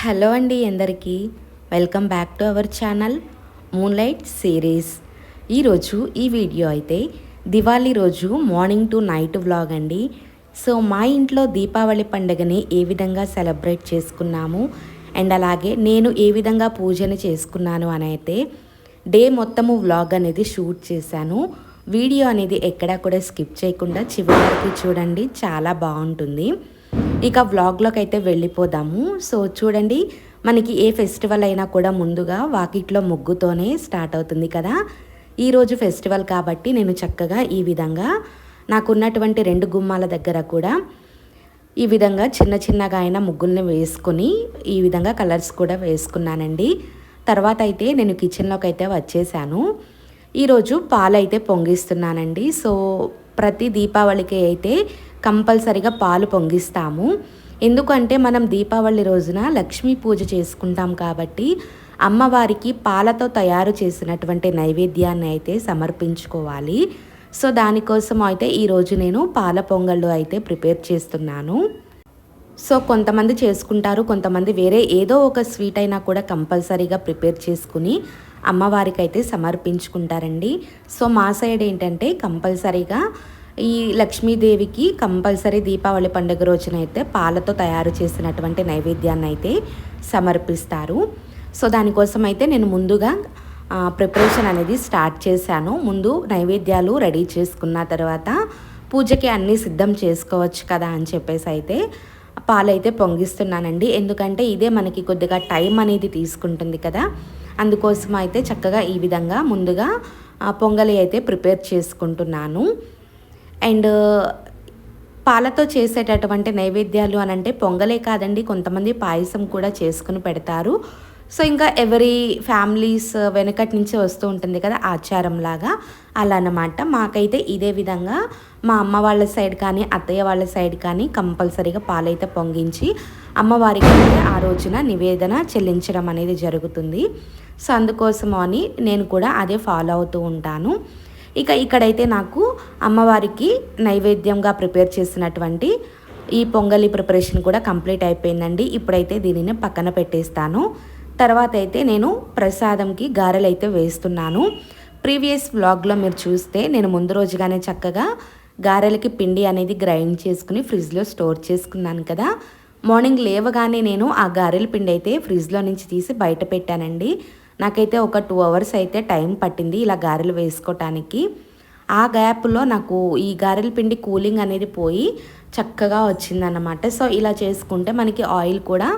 Hello అండి అందరికీ. Welcome back to our channel moonlight series ఈరోజు ఈ వీడియో అయితే దివాళీ రోజు మార్నింగ్ టు నైట్ వ్లాగ్ అండి. సో మా ఇంట్లో దీపావళి పండుగని ఏ విధంగా సెలబ్రేట్ చేసుకున్నాము అండ్ అలాగే నేను ఏ విధంగా పూజను చేసుకున్నాను అని అయితే డే మొత్తము వ్లాగ్ అనేది షూట్ చేశాను. వీడియో అనేది ఎక్కడా కూడా స్కిప్ చేయకుండా చివరి వరకు చూడండి చాలా బాగుంటుంది. ఇక వ్లాగ్లోకి అయితే వెళ్ళిపోదాము. సో చూడండి మనకి ఏ ఫెస్టివల్ అయినా కూడా ముందుగా వాకిట్లో ముగ్గుతోనే స్టార్ట్ అవుతుంది కదా. ఈరోజు ఫెస్టివల్ కాబట్టి నేను చక్కగా ఈ విధంగా నాకున్నటువంటి రెండు గుమ్మాల దగ్గర కూడా ఈ విధంగా చిన్న చిన్నగా అయిన ముగ్గుల్ని వేసుకొని ఈ విధంగా కలర్స్ కూడా వేసుకున్నానండి. తర్వాత అయితే నేను కిచెన్లోకి అయితే వచ్చేసాను. ఈరోజు పాలు అయితే పొంగిస్తున్నానండి. సో ప్రతి దీపావళికి అయితే కంపల్సరిగా పాలు పొంగిస్తాము. ఎందుకంటే మనం దీపావళి రోజున లక్ష్మీ పూజ చేసుకుంటాం కాబట్టి అమ్మవారికి పాలతో తయారు చేసినటువంటి నైవేద్యాన్ని అయితే సమర్పించుకోవాలి. సో దానికోసం అయితే ఈరోజు నేను పాల పొంగళ్ళు అయితే ప్రిపేర్ చేస్తున్నాను. సో కొంతమంది చేసుకుంటారు కొంతమంది వేరే ఏదో ఒక స్వీట్ అయినా కూడా కంపల్సరీగా ప్రిపేర్ చేసుకుని అమ్మవారికి అయితే సమర్పించుకుంటారండి. సో మా సైడ్ ఏంటంటే కంపల్సరీగా ఈ లక్ష్మీదేవికి కంపల్సరీ దీపావళి పండుగ రోజున అయితే పాలతో తయారు చేసినటువంటి నైవేద్యాన్ని అయితే సమర్పిస్తారు. సో దానికోసం అయితే నేను ముందుగా ప్రిపరేషన్ అనేది స్టార్ట్ చేశాను. ముందు నైవేద్యాలు రెడీ చేసుకున్న తర్వాత పూజకి అన్నీ సిద్ధం చేసుకోవచ్చు కదా అని చెప్పేసి అయితే పాలైతే పొంగిస్తున్నానండి. ఎందుకంటే ఇదే మనకి కొద్దిగా టైం అనేది తీసుకుంటుంది కదా. అందుకోసం అయితే చక్కగా ఈ విధంగా ముందుగా పొంగలి అయితే ప్రిపేర్ చేసుకుంటున్నాను. అండ్ పాలతో చేసేటటువంటి నైవేద్యాలు అని అంటే పొంగలే కాదండి కొంతమంది పాయసం కూడా చేసుకుని పెడతారు. సో ఇంకా ఎవరి ఫ్యామిలీస్ వెనకటి నుంచి వస్తూ ఉంటుంది కదా ఆచారం లాగా అలా అన్నమాట మాకైతే ఇదే విధంగా మా అమ్మ వాళ్ళ సైడ్ కానీ అత్తయ్య వాళ్ళ సైడ్ కానీ కంపల్సరీగా పాలైతే పొంగించి అమ్మవారికి ఆ రోజున నివేదన చెల్లించడం అనేది జరుగుతుంది. సో అందుకోసం అని నేను కూడా అదే ఫాలో అవుతూ ఉంటాను. ఇక ఇక్కడైతే నాకు అమ్మవారికి నైవేద్యంగా ప్రిపేర్ చేసినటువంటి ఈ పొంగలి ప్రిపరేషన్ కూడా కంప్లీట్ అయిపోయిందండి. ఇప్పుడైతే దీనిని పక్కన పెట్టేస్తాను. తర్వాత అయితే నేను ప్రసాదంకి గారెలు అయితే వేస్తున్నాను. ప్రీవియస్ వ్లాగ్లో మీరు చూస్తే నేను ముందు రోజుగానే చక్కగా గారెలకి పిండి అనేది గ్రైండ్ చేసుకుని ఫ్రిడ్జ్లో స్టోర్ చేసుకున్నాను కదా. మార్నింగ్ లేవగానే నేను ఆ గారెల పిండి అయితే ఫ్రిడ్జ్లో నుంచి తీసి బయట పెట్టానండి. నాకైతే ఒక టూ అవర్స్ అయితే టైం పట్టింది ఇలా గారెలు వేసుకోవటానికి ఆ గ్యాప్లో నాకు ఈ గారెల పిండి కూలింగ్ అనేది పోయి చక్కగా వచ్చిందన్నమాట. సో ఇలా చేసుకుంటే మనకి ఆయిల్ కూడా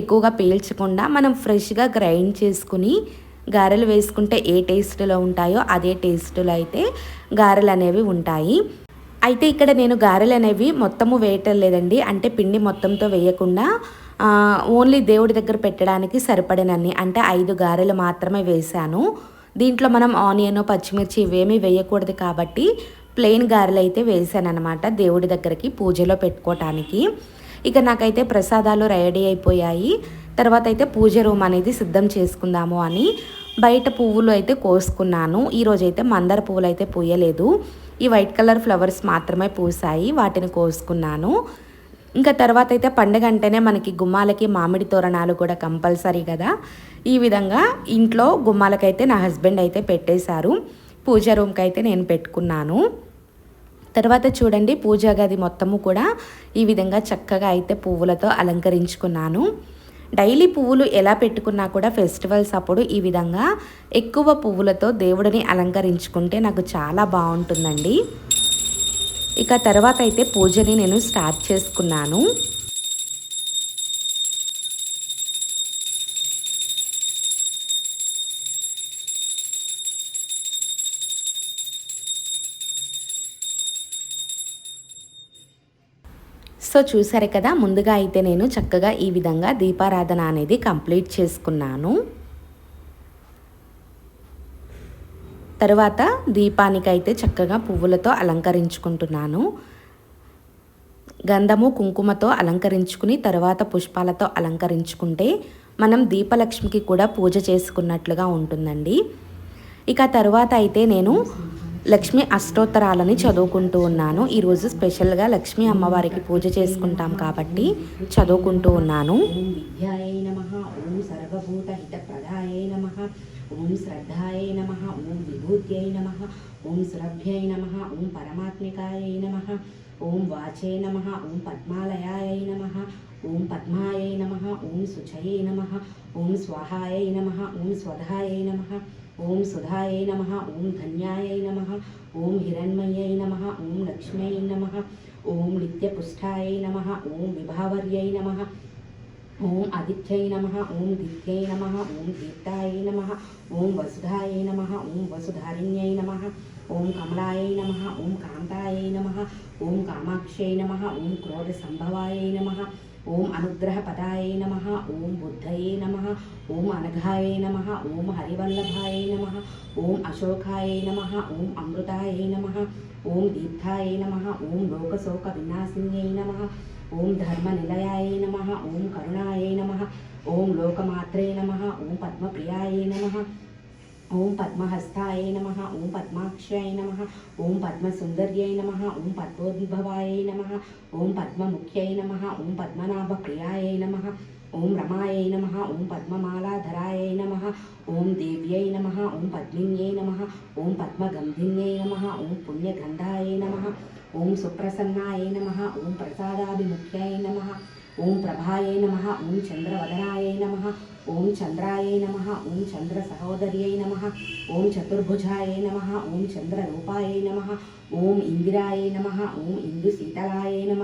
ఎక్కువగా పీల్చకుండా మనం ఫ్రెష్గా గ్రైండ్ చేసుకుని గారెలు వేసుకుంటే ఏ టేస్ట్లో ఉంటాయో అదే టేస్ట్లో అయితే గారెలు అనేవి ఉంటాయి. అయితే ఇక్కడ నేను గారెలు అనేవి మొత్తము వేయటం లేదండి. అంటే పిండి మొత్తంతో వేయకుండా ఓన్లీ దేవుడి దగ్గర పెట్టడానికి సరిపడినన్ని అంటే ఐదు గారెలు మాత్రమే వేశాను. దీంట్లో మనం ఆనియన్ పచ్చిమిర్చి ఇవేమీ వేయకూడదు కాబట్టి ప్లెయిన్ గారెలు అయితే వేసాను అనమాట దేవుడి దగ్గరికి పూజలో పెట్టుకోవటానికి ఇక నాకైతే ప్రసాదాలు రెడీ అయిపోయాయి. తర్వాత అయితే పూజ రూమ్ అనేది సిద్ధం చేసుకుందాము అని బయట పువ్వులు అయితే కోసుకున్నాను. ఈరోజైతే మందార పువ్వులు అయితే పూయలేదు. ఈ వైట్ కలర్ ఫ్లవర్స్ మాత్రమే పూసాయి వాటిని కోసుకున్నాను. ఇంకా తర్వాత అయితే పండుగ అంటేనే మనకి గుమ్మాలకి మామిడి తోరణాలు కూడా కంపల్సరీ కదా. ఈ విధంగా ఇంట్లో గుమ్మాలకైతే నా హస్బెండ్ అయితే పెట్టేశారు. పూజ రూమ్కి అయితే నేను పెట్టుకున్నాను. తర్వాత చూడండి పూజా గది మొత్తము కూడా ఈ విధంగా చక్కగా అయితే పువ్వులతో అలంకరించుకున్నాను. డైలీ పువ్వులు ఎలా పెట్టుకున్నా కూడా ఫెస్టివల్స్ అప్పుడు ఈ విధంగా ఎక్కువ పువ్వులతో దేవుడిని అలంకరించుకుంటే నాకు చాలా బాగుంటుందండి. ఇక తర్వాత అయితే పూజని నేను స్టార్ట్ చేసుకున్నాను. సో చూసారు కదా ముందుగా అయితే నేను చక్కగా ఈ విధంగా దీపారాధన అనేది కంప్లీట్ చేసుకున్నాను. తర్వాత దీపానికైతే చక్కగా పువ్వులతో అలంకరించుకుంటున్నాను. గంధము కుంకుమతో అలంకరించుకుని తర్వాత పుష్పాలతో అలంకరించుకుంటే మనం దీపలక్ష్మికి కూడా పూజ చేసుకున్నట్లుగా ఉంటుందండి. ఇక తర్వాత అయితే నేను లక్ష్మి అష్టోత్తరాలని చదువుకుంటూ ఉన్నాను. ఈరోజు స్పెషల్గా లక్ష్మీ అమ్మవారికి పూజ చేసుకుంటాం కాబట్టి చదువుకుంటూ ఉన్నాను. ఓం విద్యాయై నమ ఓం సర్వభూత హితప్రదాయై నమ ఓం శ్రద్ధాయై నమ ఓం విభూత్యై నమ ఓం సురభ్యై నమ ఓం పరమాత్మికాయై నమ ఓం వాచే నమ ఓం పద్మాలయాయై నమ ఓం పద్మాయై నమ ఓం శుచయై నమ ఓం స్వాహాయై నమ ఓం స్వధాయై నమ ఓం సుధాయై నమ ఓం ధన్యాయై నమ ఓం హిరణ్మయ్యై నమ ఓం లక్ష్మ్యై నమ ఓం ఆదిత్యై నమ ఓం దిత్యై నమ ఓం దీప్తాయ నమ ఓం వసుధాయ నమ ఓం వసుధారిణ్యై నమ ఓం కమలాయ నమ ఓం కాంతాయ నమ ఓం కామాక్షై నమ ఓం క్రోధ సంభవాయై నమ ఓం అనుగ్రహపదాయ నమ ఓం బుద్ధయే నమ ఓం అనఘాయ నమ ఓం హరివల్లభాయ నమ ఓం అశోకాయ నమ ఓం అమృతాయ నమ ఓం దీప్తాయ నమ ఓం లోకశోక వినాశిన్యై నమ ఓం ధర్మ నిలయాయ నమ ఓం కరుణాయ నమ ఓం లోకమాత్రే నమ ఓం పద్మప్రియాయ నమ ఓం పద్మహస్తాయ నమ ఓం పద్మాక్షాయ నమ ఓం పద్మసుందర్యై నమ ఓం పద్మోద్భవాయ నమ ఓం పద్మముఖ్యై నమ ఓం పద్మనాభప్రియాయ నమ ఓం రమాయ నమ ఓం పద్మమాలాధరాయ నమ ఓం దేవ్యై నమ ఓం పద్మిన్యై నమ ఓం పద్మగంధిన్యై నమ ఓం పుణ్యగంధాయ నమ ఓం సుప్రసన్నాయ నమ ఓం ప్రసాదాభిముఖ్యాయ నమ ఓం ప్రభాయై నమ ఓం చంద్రవదనాయ నమ ఓం చంద్రాయ నమ ఓం చంద్ర సహోదర్యై నమ ఓం చతుర్భుజాయ నమ ఓం చంద్రరూపాయ నమ ఓం ఇందిరాయ నమ ఓం ఇందు శీతలాయ నమ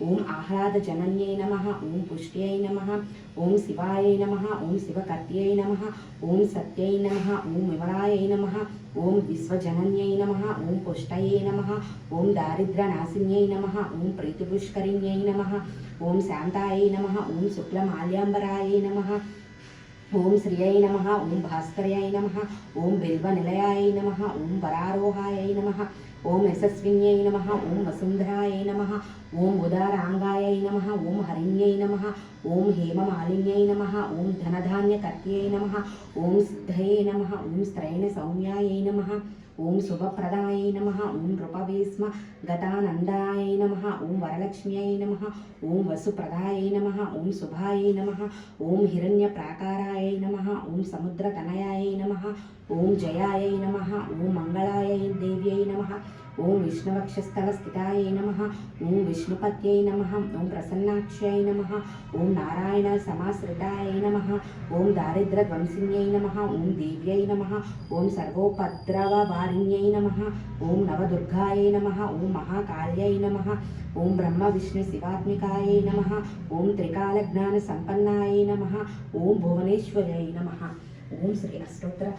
ఓం ఆహ్లాద జనన్యై నమ ఓం పుష్ట్యై నమ ఓం శివాయ నమ ఓం శివకర్త్యై నమ ఓం సత్యై నమ ఓం విమలాయ నమ ఓం విశ్వజనన్యై నమ ఓం పుష్టయే నమ ఓం దారిద్రనాశిన్యై నమ ఓం ప్రీతిపుష్కరిణ్యై నమ ఓం శాంతాయ నమ ఓం శుక్లమాల్యాంబరాయ నమ ఓం శ్రియై నమ ఓం భాస్కర్యాయ నమ ఓం బిల్వనిలయాయ నమ ఓం వరారోహాయ నమ ఓం యశస్విన్యై నమ ఓం వసుంధరాయ నమ ఓం ఉదారాంగాయ నమ ఓం హరిణ్యై నమ ఓం హేమమాలిన్యై నమ ఓం ధనధాన్యకర్త్యై నమ ఓం సిద్ధయే నమ ఓం స్త్రైణ సౌమ్యాయై నమ. ఓం శుభప్రదాయ నమ ఓం నృపవేస్మ గతానందాయ నమ ఓం వరలక్ష్మ్యై నమ ఓం వసుప్రదాయ నమ ఓం శుభాయ నమ ఓం హిరణ్య ప్రాకారాయ నమ ఓం సముద్రతనయాయ నమ ఓం జయాయ నమ ఓం మంగళాయ దేవ్యై నమ ఓం విష్ణువక్షస్థల స్థితాయ నమ ఓం విష్ణుపత్యై నమ ఓం ప్రసన్నాక్ష్యై నమ ఓం నారాయణ సమాశ్రితాయ నమ ఓం దారిద్ర ధ్వంసిన్యై నమ ఓం దేవ్యై నమ ఓం సర్వోపద్రవ వారిణ్యై నమ ఓం నవదుర్గాయై నమ ఓం మహాకాళ్యై నమ ఓం బ్రహ్మ విష్ణు శివాత్మికాయై నమ ఓం త్రికాల జ్ఞాన సంపన్నాయై నమ ఓం భువనేశ్వర్యై నమ ఓం శ్రీ అష్టోత్తర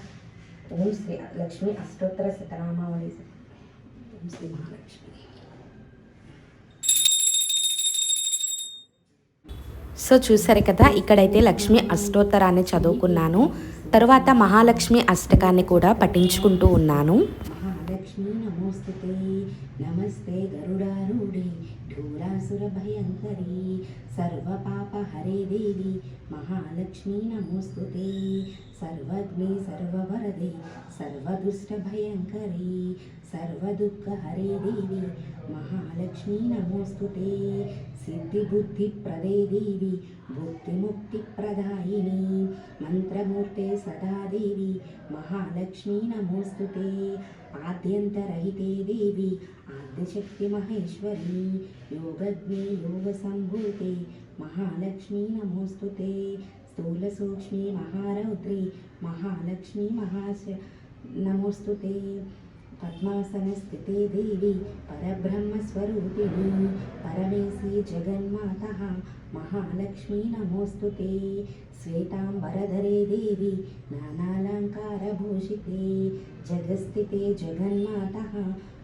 ఓం శ్రీ లక్ష్మీ అష్టోత్తర శతనామావళి ఓం శ్రీ మహాలక్ష్మి సో చూసారు కదా ఇక్కడైతే లక్ష్మి అష్టోత్తరాన్ని చదువుకున్నాను. తర్వాత మహాలక్ష్మి అష్టకాన్ని కూడా పఠించుకుంటూ ఉన్నాను. మహాలక్ష్మీ నమోస్తుతే నమస్తే గరుడారూఢి ఢూరాసుర భయంకరి సర్వపాప హరే దేవి మహాలక్ష్మీ నమోస్తుతే సర్వజ్ఞే సర్వవరదే సర్వదుష్ట భయంకరి సర్వదుఃఖ హరే దేవి మహాలక్ష్మీ నమోస్తుతే సిద్ధిబుద్ధిప్రదే దేవి భుక్తిముక్తిప్రదాయిని మంత్రమూర్తే సదా దేవి మహాలక్ష్మీ నమోస్తుతే ఆద్యంతరహితే దేవి ఆద్యశక్తి మహేశ్వరి. యోగజ్ఞే యోగ సంభూతే మహాలక్ష్మీ నమోస్తుతే స్థూల సూక్ష్మీ మహారౌద్రి మహాలక్ష్మీ మహాశ పద్మాసన స్థితి దేవి పరబ్రహ్మస్వరూపిణి. పరమేశీ జగన్మాత. మహాలక్ష్మీ నమోస్తుతే శ్వేతాంబరధరే దేవి నానాలంకారభూషితే జగస్థితే జగన్మాత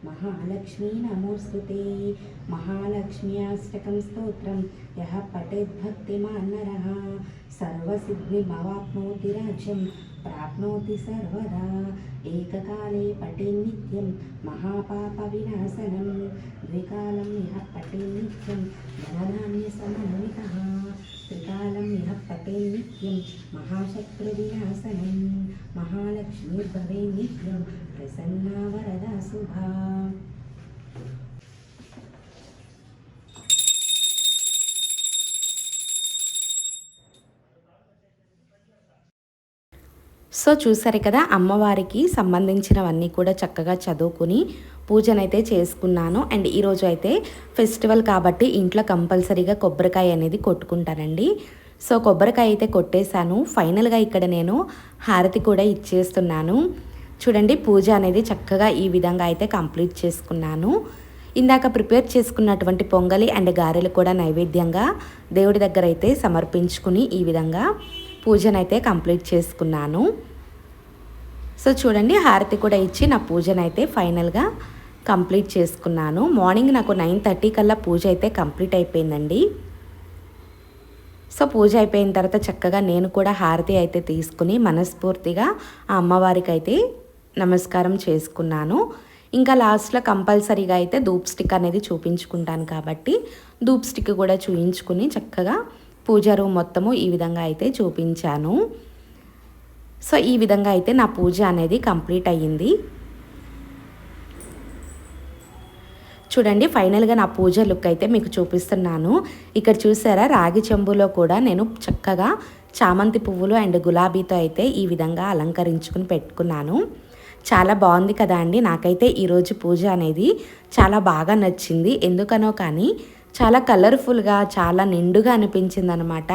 మహాలక్ష్మీ నమోస్తుతే. మహాలక్ష్మ్యాష్టకం స్తోత్రం యహ పఠేద్భక్తిమాన్నర సర్వసిద్ధిమవాప్నోతి రాజ్యం ప్రాప్నోతి సర్వదా. ఏకకాలే పఠేన్నిత్యం మహాపాపవినాశనం ద్వికాలం ఇహ పఠేన్నిత్యం ధనధాన్యసమన్వితः త్రికాలం ఇహ పతే నిత్యం మహాశత్రువినాశనం మహాలక్ష్మీర్భవే నిత్యం ప్రసన్నా వరదా శుభా సో చూసారు కదా అమ్మవారికి సంబంధించినవన్నీ కూడా చక్కగా చదువుకుని పూజనైతే చేసుకున్నాను. అండ్ ఈరోజు అయితే ఫెస్టివల్ కాబట్టి ఇంట్లో కంపల్సరీగా కొబ్బరికాయ అనేది కొట్టుకుంటానండి. సో కొబ్బరికాయ అయితే కొట్టేశాను. ఫైనల్గా ఇక్కడ నేను హారతి కూడా ఇచ్చేస్తున్నాను. చూడండి పూజ అనేది చక్కగా ఈ విధంగా అయితే కంప్లీట్ చేసుకున్నాను. ఇందాక ప్రిపేర్ చేసుకున్నటువంటి పొంగలి అండ్ గారెలు కూడా నైవేద్యంగా దేవుడి దగ్గర అయితే సమర్పించుకుని ఈ విధంగా పూజనైతే కంప్లీట్ చేసుకున్నాను. సో చూడండి హారతి కూడా ఇచ్చి నా పూజనైతే ఫైనల్గా కంప్లీట్ చేసుకున్నాను. మార్నింగ్ నాకు నైన్ థర్టీ కల్లా పూజ అయితే కంప్లీట్ అయిపోయిందండి. సో పూజ అయిపోయిన తర్వాత చక్కగా నేను కూడా హారతి అయితే తీసుకుని మనస్ఫూర్తిగా ఆ అమ్మవారికి అయితే నమస్కారం చేసుకున్నాను. ఇంకా లాస్ట్లో కంపల్సరీగా అయితే ధూప్ స్టిక్ అనేది చూపించుకుంటాను కాబట్టి ధూప్ స్టిక్ కూడా చూయించుకుని చక్కగా పూజ రూమ్ మొత్తము ఈ విధంగా అయితే చూపించాను. సో ఈ విధంగా అయితే నా పూజ అనేది కంప్లీట్ అయ్యింది. చూడండి ఫైనల్గా నా పూజ లుక్ అయితే మీకు చూపిస్తున్నాను. ఇక్కడ చూసారా రాగి చెంబులో కూడా నేను చక్కగా చామంతి పువ్వులు అండ్ గులాబీతో అయితే ఈ విధంగా అలంకరించుకుని పెట్టుకున్నాను. చాలా బాగుంది కదా అండి నాకైతే ఈరోజు పూజ అనేది చాలా బాగా నచ్చింది. ఎందుకనో కానీ చాలా కలర్ఫుల్గా చాలా నిండుగా అనిపించింది అనమాట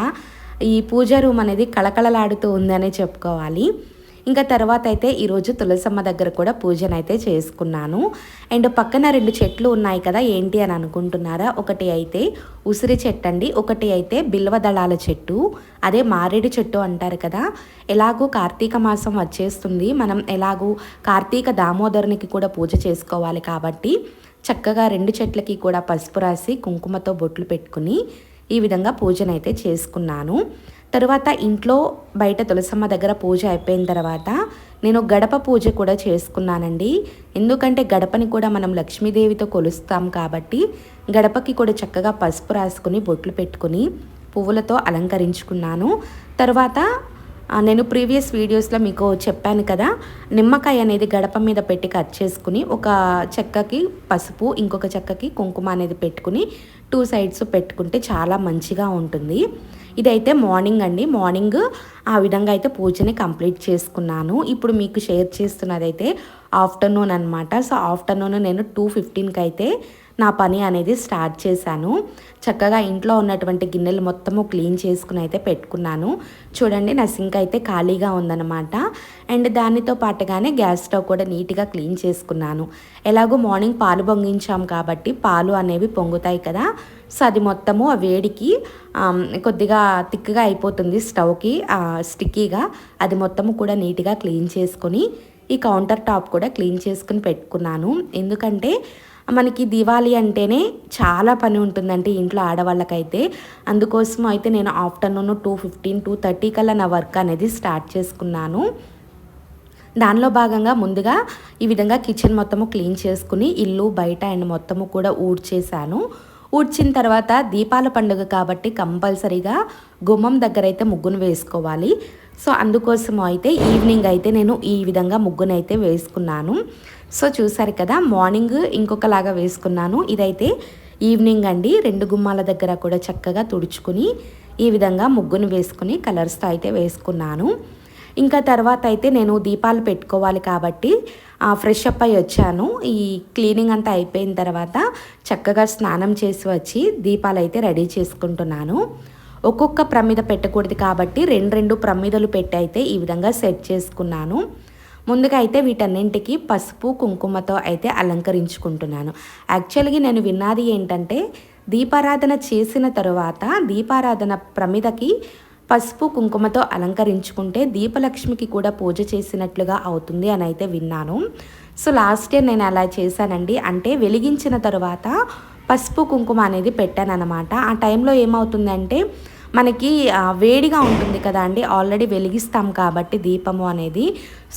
ఈ పూజ రూమ్ అనేది కళకళలాడుతూ ఉందనే చెప్పుకోవాలి. ఇంకా తర్వాత అయితే ఈరోజు తులసమ్మ దగ్గర కూడా పూజనైతే చేసుకున్నాను. అండ్ పక్కన రెండు చెట్లు ఉన్నాయి కదా ఏంటి అని అనుకుంటున్నారా? ఒకటి అయితే ఉసిరి చెట్టు అండి ఒకటి అయితే బిల్వ దళాల చెట్టు. అదే మారేడు చెట్టు అంటారు కదా ఎలాగూ కార్తీక మాసం వచ్చేస్తుంది. మనం ఎలాగూ కార్తీక దామోదరునికి కూడా పూజ చేసుకోవాలి కాబట్టి చక్కగా రెండు చెట్లకి కూడా పసుపు రాసి కుంకుమతో బొట్లు పెట్టుకుని ఈ విధంగా పూజనైతే చేసుకున్నాను. తర్వాత ఇంట్లో బయట తులసమ్మ దగ్గర పూజ అయిపోయిన తర్వాత నేను గడప పూజ కూడా చేసుకున్నానండి. ఎందుకంటే గడపని కూడా మనం లక్ష్మీదేవితో కొలుస్తాం కాబట్టి గడపకి కూడా చక్కగా పసుపు రాసుకుని బొట్లు పెట్టుకుని పువ్వులతో అలంకరించుకున్నాను. తర్వాత నేను ప్రీవియస్ వీడియోస్లో మీకు చెప్పాను కదా నిమ్మకాయ అనేది గడప మీద పెట్టి కట్ చేసుకుని ఒక చెక్కకి పసుపు ఇంకొక చెక్కకి కుంకుమ అనేది పెట్టుకుని టూ సైడ్స్ పెట్టుకుంటే చాలా మంచిగా ఉంటుంది. ఇదైతే మార్నింగ్ అండి. మార్నింగ్ ఆ విధంగా అయితే పూజని కంప్లీట్ చేసుకున్నాను. ఇప్పుడు మీకు షేర్ చేస్తున్నదైతే ఆఫ్టర్నూన్ అనమాట సో ఆఫ్టర్నూన్ నేను టూ ఫిఫ్టీన్కి అయితే నా పని అనేది స్టార్ట్ చేశాను. చక్కగా ఇంట్లో ఉన్నటువంటి గిన్నెలు మొత్తము క్లీన్ చేసుకుని అయితే పెట్టుకున్నాను. చూడండి నా సింక్ అయితే ఖాళీగా ఉందన్నమాట. అండ్ దానితో పాటుగానే గ్యాస్ స్టవ్ కూడా నీట్గా క్లీన్ చేసుకున్నాను. ఎలాగో మార్నింగ్ పాలు పొంగించాం కాబట్టి పాలు అనేవి పొంగుతాయి కదా. సో అది మొత్తము ఆ వేడికి కొద్దిగా థిక్గా అయిపోతుంది స్టవ్కి స్టిక్కీగా. అది మొత్తము కూడా నీట్గా క్లీన్ చేసుకొని ఈ కౌంటర్ టాప్ కూడా క్లీన్ చేసుకుని పెట్టుకున్నాను. ఎందుకంటే మనకి దివాళీ అంటేనే చాలా పని ఉంటుందంటే ఇంట్లో ఆడవాళ్ళకైతే. అందుకోసం అయితే నేను afternoon two fifteen two thirty కల్లా నా వర్క్ అనేది స్టార్ట్ చేసుకున్నాను. దానిలో భాగంగా ముందుగా ఈ విధంగా కిచెన్ మొత్తము క్లీన్ చేసుకుని ఇల్లు బయట అండ్ మొత్తము కూడా ఊడ్చేశాను. ఊడ్చిన తర్వాత దీపాల పండుగ కాబట్టి కంపల్సరీగా గుమ్మం దగ్గర అయితే ముగ్గును వేసుకోవాలి. సో అందుకోసం అయితే ఈవినింగ్ అయితే నేను ఈ విధంగా ముగ్గునైతే వేసుకున్నాను. సో చూసారు కదా మార్నింగ్ ఇంకొకలాగా వేసుకున్నాను. ఇదైతే ఈవినింగ్ అండి రెండు గుమ్మాల దగ్గర కూడా చక్కగా తుడుచుకుని ఈ విధంగా ముగ్గును వేసుకుని కలర్స్తో అయితే వేసుకున్నాను. ఇంకా తర్వాత అయితే నేను దీపాలు పెట్టుకోవాలి కాబట్టి ఫ్రెష్ అప్ అయి వచ్చాను. ఈ క్లీనింగ్ అంతా అయిపోయిన తర్వాత చక్కగా స్నానం చేసి వచ్చి దీపాలు అయితే రెడీ చేసుకుంటున్నాను. ఒక్కొక్క ప్రమిద పెట్టకూడదు కాబట్టి రెండు రెండు ప్రమిదలు పెట్టి అయితే ఈ విధంగా సెట్ చేసుకున్నాను. ముందుగా అయితే వీటన్నింటికి పసుపు కుంకుమతో అయితే అలంకరించుకుంటున్నాను. యాక్చువల్గా నేను విన్నది ఏంటంటే దీపారాధన చేసిన తరువాత దీపారాధన ప్రమిదకి పసుపు కుంకుమతో అలంకరించుకుంటే దీపలక్ష్మికి కూడా పూజ చేసినట్లుగా అవుతుంది అని అయితే విన్నాను. సో లాస్ట్ ఇయర్ నేను అలా చేశానండి. అంటే వెలిగించిన తర్వాత పసుపు కుంకుమ అనేది పెట్టాను అనమాట ఆ టైంలో ఏమవుతుందంటే మనకి వేడిగా ఉంటుంది కదా అండి. ఆల్రెడీ వెలిగిస్తాం కాబట్టి దీపము అనేది.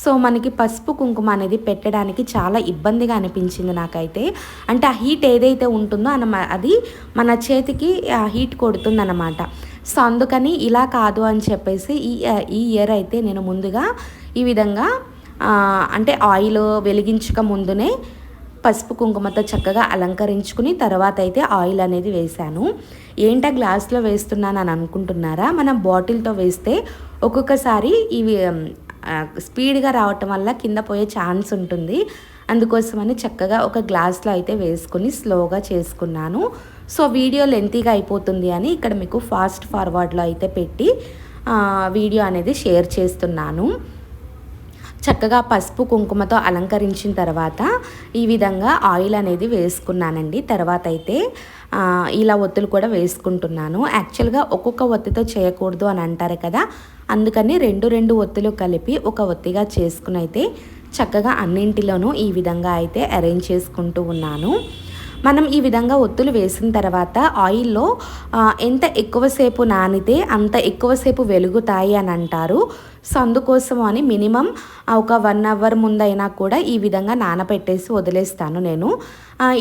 సో మనకి పసుపు కుంకుమ అనేది పెట్టడానికి చాలా ఇబ్బందిగా అనిపించింది నాకైతే. అంటే ఆ హీట్ ఏదైతే ఉంటుందో అది మన చేతికి హీట్ కొడుతుందన్నమాట. సో అందుకని ఇలా కాదు అని చెప్పేసి ఈ ఈ ఇయర్ అయితే నేను ముందుగా ఈ విధంగా అంటే ఆయిల్ వెలిగించక ముందునే పసుపు కుంకుమతో చక్కగా అలంకరించుకుని తర్వాత అయితే ఆయిల్ అనేది వేశాను. ఏంటా గ్లాస్లో వేస్తున్నాను అని అనుకుంటున్నారా? మనం బాటిల్తో వేస్తే ఒక్కొక్కసారి ఇవి స్పీడ్గా రావటం వల్ల కింద పోయే ఛాన్స్ ఉంటుంది. అందుకోసమని చక్కగా ఒక గ్లాస్లో అయితే వేసుకుని స్లోగా చేసుకున్నాను. సో వీడియో లెంతీగా అయిపోతుంది అని ఇక్కడ మీకు ఫాస్ట్ ఫార్వర్డ్లో అయితే పెట్టి వీడియో అనేది షేర్ చేస్తున్నాను. చక్కగా పసుపు కుంకుమతో అలంకరించిన తర్వాత ఈ విధంగా ఆయిల్ అనేది వేసుకున్నానండి. తర్వాత అయితే ఇలా ఒత్తులు కూడా వేసుకుంటున్నాను. యాక్చువల్గా ఒక్కొక్క ఒత్తితో చేయకూడదు అని అంటారు కదా అందుకని రెండు రెండు ఒత్తులు కలిపి ఒక ఒత్తిగా చేసుకుని అయితే చక్కగా అన్నింటిలోనూ ఈ విధంగా అయితే అరేంజ్ చేసుకుంటూ ఉన్నాను. మనం ఈ విధంగా ఒత్తులు వేసిన తర్వాత ఆయిల్లో ఎంత ఎక్కువసేపు నానితే అంత ఎక్కువసేపు వెలుగుతాయి అని అంటారు. సో అందుకోసం అని మినిమం ఒక వన్ అవర్ ముందైనా కూడా ఈ విధంగా నానబెట్టేసి వదిలేస్తాను నేను.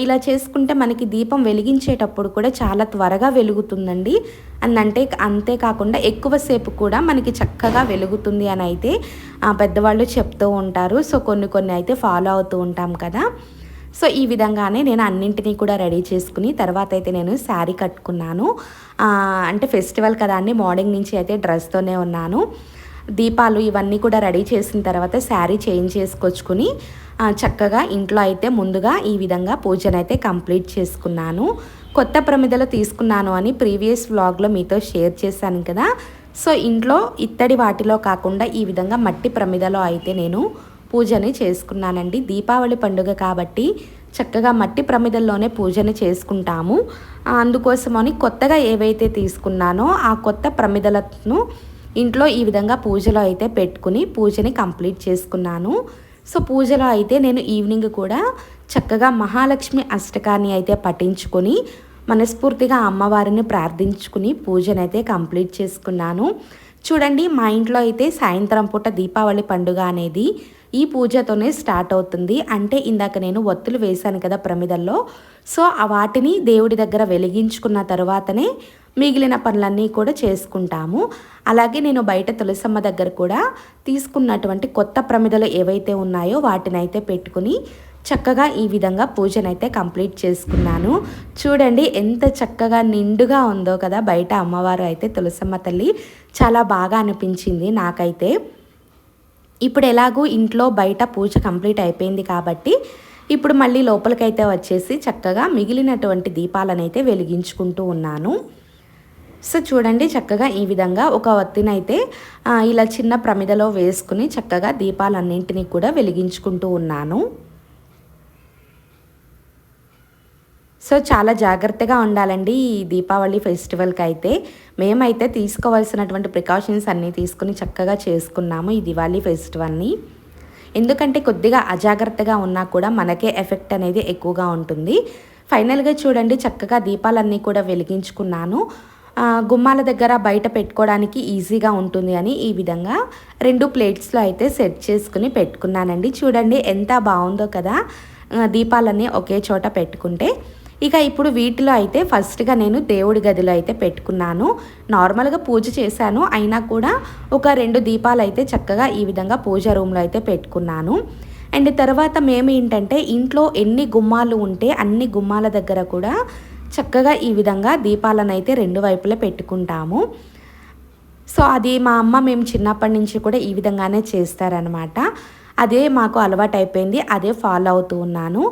ఇలా చేసుకుంటే మనకి దీపం వెలిగించేటప్పుడు కూడా చాలా త్వరగా వెలుగుతుందండి. అని అంటే అంతేకాకుండా ఎక్కువసేపు కూడా మనకి చక్కగా వెలుగుతుంది అని అయితే పెద్దవాళ్ళు చెప్తూ ఉంటారు. సో కొన్ని కొన్ని అయితే ఫాలో అవుతూ ఉంటాం కదా. సో ఈ విధంగానే నేను అన్నింటినీ కూడా రెడీ చేసుకుని తర్వాత అయితే నేను శారీ కట్టుకున్నాను. అంటే ఫెస్టివల్ కదా అండి మార్నింగ్ నుంచి అయితే డ్రెస్తోనే ఉన్నాను. దీపాలు ఇవన్నీ కూడా రెడీ చేసిన తర్వాత శారీ చేంజ్ చేసుకొచ్చుకుని చక్కగా ఇంట్లో అయితే ముందుగా ఈ విధంగా పూజనైతే కంప్లీట్ చేసుకున్నాను. కొత్త ప్రమిదలు తీసుకున్నాను అని ప్రీవియస్ వ్లాగ్లో మీతో షేర్ చేశాను కదా. సో ఇంట్లో ఇత్తడి వాటిలో కాకుండా ఈ విధంగా మట్టి ప్రమిదలో అయితే నేను పూజని చేసుకున్నానండి. దీపావళి పండుగ కాబట్టి చక్కగా మట్టి ప్రమిదల్లోనే పూజని చేసుకుంటాము. అందుకోసమని కొత్తగా ఏవైతే తీసుకున్నానో ఆ కొత్త ప్రమిదలను ఇంట్లో ఈ విధంగా పూజలో అయితే పెట్టుకుని పూజని కంప్లీట్ చేసుకున్నాను. సో పూజలో అయితే నేను ఈవినింగ్ కూడా చక్కగా మహాలక్ష్మి అష్టకాన్ని అయితే పఠించుకొని మనస్ఫూర్తిగా అమ్మవారిని ప్రార్థించుకుని పూజనైతే కంప్లీట్ చేసుకున్నాను. చూడండి మా ఇంట్లో అయితే సాయంత్రం పూట దీపావళి పండుగ అనేది ఈ పూజతోనే స్టార్ట్ అవుతుంది. అంటే ఇందాక నేను ఒత్తులు వేశాను కదా ప్రమిదల్లో. సో ఆ వాటిని దేవుడి దగ్గర వెలిగించుకున్న తర్వాతనే మిగిలిన పనులన్నీ కూడా చేసుకుంటాము. అలాగే నేను బయట తులసమ్మ దగ్గర కూడా తీసుకున్నటువంటి కొత్త ప్రమిదలు ఏవైతే ఉన్నాయో వాటిని అయితే పెట్టుకుని చక్కగా ఈ విధంగా పూజనైతే కంప్లీట్ చేసుకున్నాను. చూడండి ఎంత చక్కగా నిండుగా ఉందో కదా బయట అమ్మవారు అయితే తులసమ్మ తల్లి. చాలా బాగా అనిపించింది నాకైతే. ఇప్పుడు ఎలాగూ ఇంట్లో బయట పూజ కంప్లీట్ అయిపోయింది కాబట్టి ఇప్పుడు మళ్ళీ లోపలికైతే వచ్చేసి చక్కగా మిగిలినటువంటి దీపాలనైతే వెలిగించుకుంటూ ఉన్నాను. సో చూడండి చక్కగా ఈ విధంగా ఒక వత్తినైతే ఇలా చిన్న ప్రమిదలో వేసుకుని చక్కగా దీపాలన్నింటినీ కూడా వెలిగించుకుంటూ ఉన్నాను. సో చాలా జాగ్రత్తగా ఉండాలండి ఈ దీపావళి ఫెస్టివల్కి అయితే మేమైతే తీసుకోవాల్సినటువంటి ప్రికాషన్స్ అన్నీ తీసుకుని చక్కగా చేసుకున్నాము ఈ దివాళీ ఫెస్టివల్ని. ఎందుకంటే కొద్దిగా అజాగ్రత్తగా ఉన్నా కూడా మనకే ఎఫెక్ట్ అనేది ఎక్కువగా ఉంటుంది. ఫైనల్గా చూడండి చక్కగా దీపాలన్నీ కూడా వెలిగించుకున్నాను. గుమ్మాల దగ్గర బయట పెట్టుకోవడానికి ఈజీగా ఉంటుంది అని ఈ విధంగా రెండు ప్లేట్స్లో అయితే సెట్ చేసుకుని పెట్టుకున్నానండి. చూడండి ఎంత బాగుందో కదా దీపాలన్నీ ఒకే చోట పెట్టుకుంటే. ఇక ఇప్పుడు వీటిలో అయితే ఫస్ట్గా నేను దేవుడి గదిలో అయితే పెట్టుకున్నాను. నార్మల్గా పూజ చేశాను. అయినా కూడా ఒక రెండు దీపాలు అయితే చక్కగా ఈ విధంగా పూజ రూమ్లో అయితే పెట్టుకున్నాను. అండ్ తర్వాత మేము ఏంటంటే ఇంట్లో ఎన్ని గుమ్మాలు ఉంటే అన్ని గుమ్మాల దగ్గర కూడా చక్కగా ఈ విధంగా దీపాలను అయితే రెండు వైపులా పెట్టుకుంటాము. సో అది మా అమ్మ మేము చిన్నప్పటి నుంచి కూడా ఈ విధంగానే చేస్తారనమాట అదే మాకు అలవాటు అయిపోయింది అదే ఫాలో అవుతూ ఉన్నాను.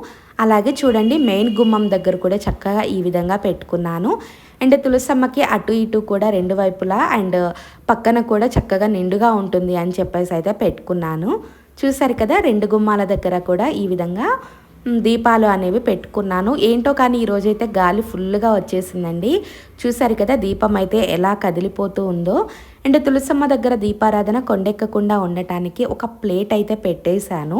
అలాగే చూడండి మెయిన్ గుమ్మం దగ్గర కూడా చక్కగా ఈ విధంగా పెట్టుకున్నాను. అండ్ తులసమ్మకి అటు ఇటు కూడా రెండు వైపులా అండ్ పక్కన కూడా చక్కగా నిండుగా ఉంటుంది అని చెప్పేసి అయితే పెట్టుకున్నాను. చూసారు కదా రెండు గుమ్మాల దగ్గర కూడా ఈ విధంగా దీపాలు అనేవి పెట్టుకున్నాను. ఏంటో కానీ ఈరోజైతే గాలి ఫుల్గా వచ్చేసిందండి. చూసారు కదా దీపం అయితే ఎలా కదిలిపోతూ ఉందో. అండ్ తులసమ్మ దగ్గర దీపారాధన కొండెక్కకుండా ఉండటానికి ఒక ప్లేట్ అయితే పెట్టేశాను.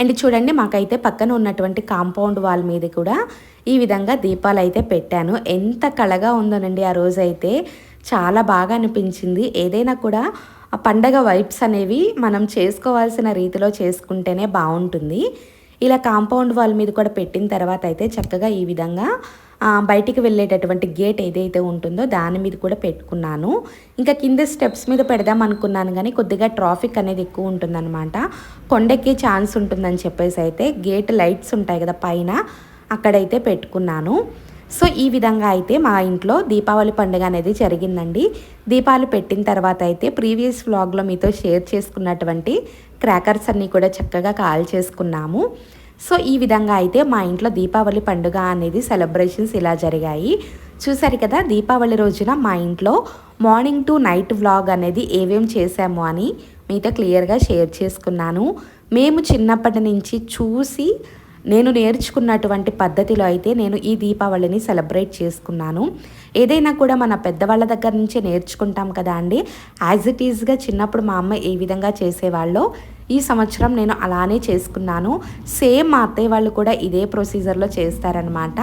అండ్ చూడండి మాకైతే పక్కన ఉన్నటువంటి కాంపౌండ్ వాల్ మీద కూడా ఈ విధంగా దీపాలు అయితే పెట్టాను. ఎంత కళగా ఉందోనండి ఆ రోజు అయితే చాలా బాగా అనిపించింది. ఏదైనా కూడా ఆ పండగ వైబ్స్ అనేవి మనం చేసుకోవాల్సిన రీతిలో చేసుకుంటేనే బాగుంటుంది. ఇలా కాంపౌండ్ వాల్ మీద కూడా పెట్టిన తర్వాత అయితే చక్కగా ఈ విధంగా బయటికి వెళ్ళేటటువంటి గేట్ ఏదైతే ఉంటుందో దాని మీద కూడా పెట్టుకున్నాను. ఇంకా కింద స్టెప్స్ మీద పెడదాం అనుకున్నాను కానీ కొద్దిగా ట్రాఫిక్ అనేది ఎక్కువ ఉంటుందన్నమాట. కొండకి ఛాన్స్ ఉంటుందని చెప్పేసి అయితే గేట్ లైట్స్ ఉంటాయి కదా పైన అక్కడైతే పెట్టుకున్నాను. సో ఈ విధంగా అయితే మా ఇంట్లో దీపావళి పండుగ అనేది జరిగిందండి. దీపాలు పెట్టిన తర్వాత అయితే ప్రీవియస్ వ్లాగ్లో మీతో షేర్ చేసుకున్నటువంటి క్రాకర్స్ అన్నీ కూడా చక్కగా కాల్ చేసుకున్నాము. సో ఈ విధంగా అయితే మా ఇంట్లో దీపావళి పండుగ అనేది సెలబ్రేషన్స్ ఇలా జరిగాయి. చూసారు కదా దీపావళి రోజున మా ఇంట్లో మార్నింగ్ టు నైట్ వ్లాగ్ అనేది ఏవేం చేసాము అని మీతో క్లియర్గా షేర్ చేసుకున్నాను. మేము చిన్నప్పటి నుంచి చూసి నేను నేర్చుకున్నటువంటి పద్ధతిలో అయితే నేను ఈ దీపావళిని సెలబ్రేట్ చేసుకున్నాను. ఏదైనా కూడా మన పెద్దవాళ్ళ దగ్గర నుంచే నేర్చుకుంటాం కదా అండి. యాజ్ ఇట్ ఈజ్గా చిన్నప్పుడు మా అమ్మ ఏ విధంగా చేసేవాళ్ళో ఈ సంవత్సరం నేను అలానే చేసుకున్నాను. సేమ్ మా అత్తయ్య వాళ్ళు కూడా ఇదే ప్రొసీజర్లో చేస్తారనమాట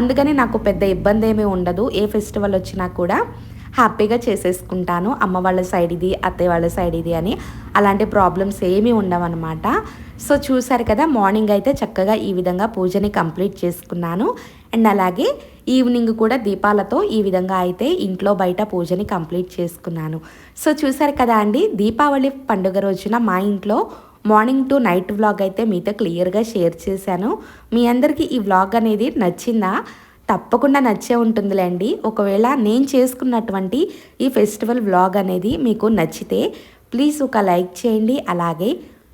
అందుకని నాకు పెద్ద ఇబ్బంది ఏమీ ఉండదు. ఏ ఫెస్టివల్ వచ్చినా కూడా హ్యాపీగా చేసేసుకుంటాను. అమ్మ వాళ్ళ సైడ్ ఇది అత్తయ్య వాళ్ళ సైడ్ ఇది అని అలాంటి ప్రాబ్లమ్స్ ఏమీ ఉండవన్నమాట. సో చూసారు కదా మార్నింగ్ అయితే చక్కగా ఈ విధంగా పూజని కంప్లీట్ చేసుకున్నాను. అండ్ అలాగే ఈవినింగ్ కూడా దీపాలతో ఈ విధంగా అయితే ఇంట్లో బయట పూజని కంప్లీట్ చేసుకున్నాను. సో చూసారు కదా అండి దీపావళి పండుగ రోజున మా ఇంట్లో మార్నింగ్ టు నైట్ వ్లాగ్ అయితే మీతో క్లియర్గా షేర్ చేశాను. మీ అందరికీ ఈ వ్లాగ్ అనేది నచ్చిందా? తప్పకుండా నచ్చే ఉంటుందిలేండి. ఒకవేళ నేను చేసుకున్నటువంటి ఈ ఫెస్టివల్ వ్లాగ్ అనేది మీకు నచ్చితే ప్లీజ్ ఒక లైక్ చేయండి. అలాగే